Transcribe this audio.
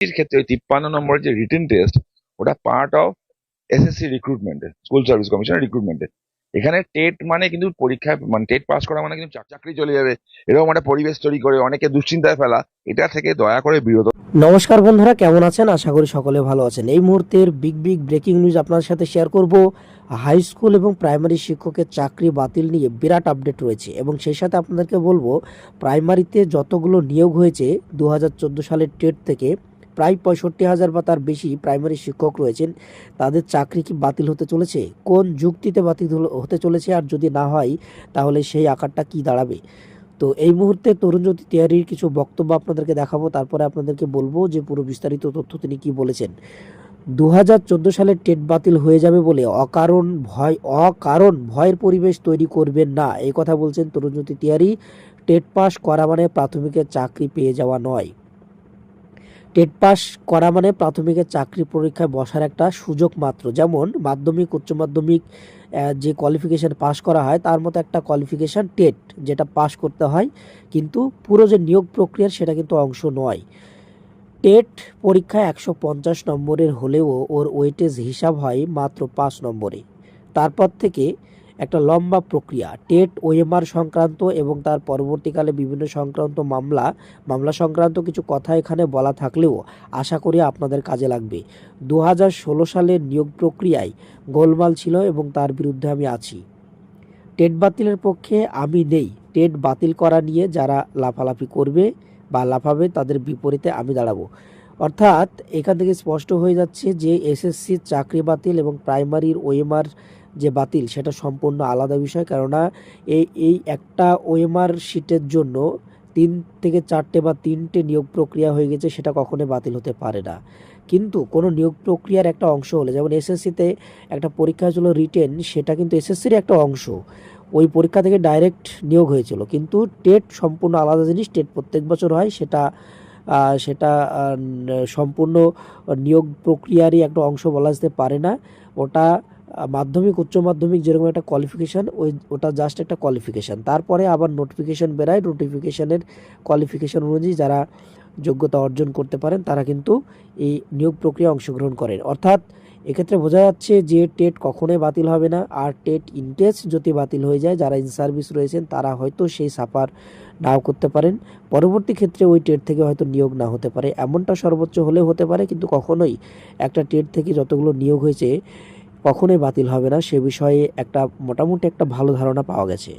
এর ক্ষেত্রে ওই তিপ্পান্ন নম্বরের যে রিটেন টেস্ট ওটা পার্ট অফ এসএসসি রিক্রুটমেন্টে স্কুল সার্ভিস কমিশনের রিক্রুটমেন্টে এখানে টেট মানে কিন্তু পরীক্ষায় মানে টেট পাস করা মানে কিন্তু চাক- চাকরি চলে যাবে। এরকম একটা পরিবেশ তৈরি করে, অনেকে দুশ্চিন্তায় ফেলা, এটা থেকে দয়া করে বিরত নমস্কার বন্ধুরা, কেমন আছেন? আশা করি সকলে ভালো আছেন। এই মুহূর্তের বিগ বিগ ব্রেকিং নিউজ আপনার সাথে শেয়ার করব। হাই স্কুল এবং প্রাইমারি শিক্ষকের চাকরি বাতিল নিয়ে বিরাট আপডেট রয়েছে এবং সেই সাথে আপনাদেরকে বলব প্রাইমারিতে যতগুলো নিয়োগ হয়েছে দু হাজার চোদ্দ সালের টেট থেকে প্রায় পঁয়ষট্টি হাজার বা তার বেশি প্রাইমারি শিক্ষক রয়েছেন, তাদের চাকরি কি বাতিল হতে চলেছে? কোন যুক্তিতে বাতিল হতে চলেছে? আর যদি না হয়, তাহলে সেই আকারটা কি দাঁড়াবে? তো এই মুহূর্তে তরুণজ্যোতি তিয়ারির কিছু বক্তব্য আপনাদেরকে দেখাবো, তারপরে আপনাদেরকে বলব যে পুরো বিস্তারিত তথ্য তিনি কি বলেছেন। দু হাজার চোদ্দ সালে টেট বাতিল হয়ে যাবে বলে অকারণ ভয়, অকারণ ভয়ের পরিবেশ তৈরি করবেন না, এই কথা বলছেন তরুণজ্যোতি তিয়ারি টেট পাস করা মানে প্রাথমিকের চাকরি পেয়ে যাওয়া নয়। টেট পাস করা মানে প্রাথমিকের চাকরি পরীক্ষায় বসার একটা সুযোগ মাত্র। যেমন মাধ্যমিক, উচ্চ মাধ্যমিক যে কোয়ালিফিকেশান পাস করা হয়, তার মতো একটা কোয়ালিফিকেশান টেট যেটা পাস করতে হয়। কিন্তু পুরো যে নিয়োগ প্রক্রিয়ার সেটা কিন্তু অংশ নয়। টেট পরীক্ষায় একশো পঞ্চাশ নম্বরের হলেও ওর ওয়েটেজ হিসাব হয় মাত্র পাঁচ নম্বরে। তারপর থেকে একটা লম্বা প্রক্রিয়া, টেট, ওএমআর সংক্রান্ত এবং তার পরবর্তীকালে বিভিন্ন সংক্রান্ত মামলা মামলা সংক্রান্ত কিছু কথা এখানে বলা থাকলেও আশা করি আপনাদের কাজে লাগবে। দু হাজার ষোলো সালের নিয়োগ প্রক্রিয়ায় গোলমাল ছিল এবং তার বিরুদ্ধে আমি আছি। টেট বাতিলের পক্ষে আমি নেই। টেট বাতিল করা নিয়ে যারা লাফালাফি করবে বা লাফাবে তাদের বিপরীতে আমি দাঁড়াবো। অর্থাৎ এখান থেকে স্পষ্ট হয়ে যাচ্ছে যে এসএসসির চাকরি বাতিল এবং প্রাইমারির ওএমআর যে বাতিল, সেটা সম্পূর্ণ আলাদা বিষয়। কেননা এই এই একটা ওএমআর শিটের জন্য তিন থেকে চারটে বা তিনটে নিয়োগ প্রক্রিয়া হয়ে গেছে, সেটা কখনোই বাতিল হতে পারে না। কিন্তু কোনো নিয়োগ প্রক্রিয়ার একটা অংশ হলে, যেমন এসএসসিতে একটা পরীক্ষা ছিল রিটেন সেটা কিন্তু এসএসসির একটা অংশ। ওই পরীক্ষা থেকে ডাইরেক্ট নিয়োগ হয়েছিল। কিন্তু টেট সম্পূর্ণ আলাদা জিনিস, টেট প্রত্যেক বছর হয়, সেটা সেটা সম্পূর্ণ নিয়োগ প্রক্রিয়ারই একটা অংশ বলা যেতে পারে না। ওটা মাধ্যমিক, উচ্চ মাধ্যমিক যেরকম একটা কোয়ালিফিকেশান ওই, ওটা জাস্ট একটা কোয়ালিফিকেশান তারপরে আবার নোটিফিকেশান বেরায় নোটিফিকেশানের কোয়ালিফিকেশান অনুযায়ী যারা যোগ্যতা অর্জন করতে পারেন, তারা কিন্তু এই নিয়োগ প্রক্রিয়া অংশগ্রহণ করেন। অর্থাৎ এক্ষেত্রে বোঝা যাচ্ছে যে টেট কখনোই বাতিল হবে না, আর টেট ইনটেস্ট যদি বাতিল হয়ে যায়, যারা ইন সার্ভিস রয়েছেন, তারা হয়তো সেই সাফার নাও করতে পারেন। পরবর্তী ক্ষেত্রে ওই টেট থেকে হয়তো নিয়োগ না হতে পারে। এমনটা সর্বোচ্চ হলেও হতে পারে, কিন্তু কখনোই একটা টেট থেকে যতগুলো নিয়োগ হয়েছে কখনোই বাতিল হবে না। সে বিষয়ে একটা মোটামুটি একটা ভালো ধারণা পাওয়া গেছে।